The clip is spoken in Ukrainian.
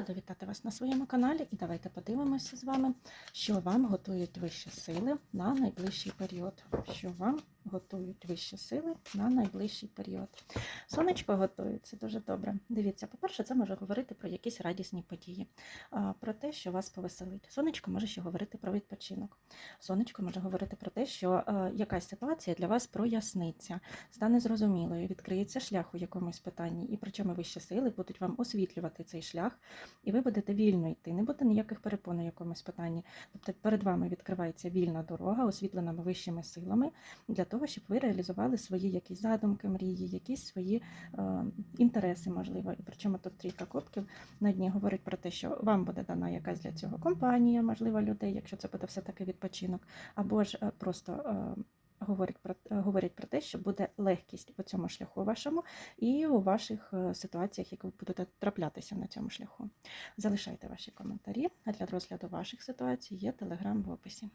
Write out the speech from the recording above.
рада вітати вас на своєму каналі і давайте подивимося з вами, що вам готують вищі сили на найближчий період. Що вам готують вищі сили на найближчий період. Сонечко готується дуже добре. Дивіться, по-перше, це може говорити про якісь радісні події, про те, що вас повеселить. Сонечко може ще говорити про відпочинок. Сонечко може говорити про те, що е, якась ситуація для вас проясниться, стане зрозумілою, відкриється шлях у якомусь питанні, і причому вищі сили будуть вам освітлювати цей шлях, і ви будете вільно йти, не буде ніяких перепон у якомусь питанні. Тобто перед вами відкривається вільна дорога, освітлена вищими силами, для того, щоб ви реалізували свої якісь задумки, мрії, якісь свої е, інтереси, можливо. І причому тут трійка кубків на дні говорить про те, що вам буде дана якась для цього компанія, можливо, людей, якщо це буде все-таки відпочинок, або ж е, просто. е, Говорять про е, говорять про те, що буде легкість по цьому шляху вашому і у ваших е, ситуаціях, які ви будете траплятися на цьому шляху. Залишайте ваші коментарі. А для розгляду ваших ситуацій є телеграм в описі.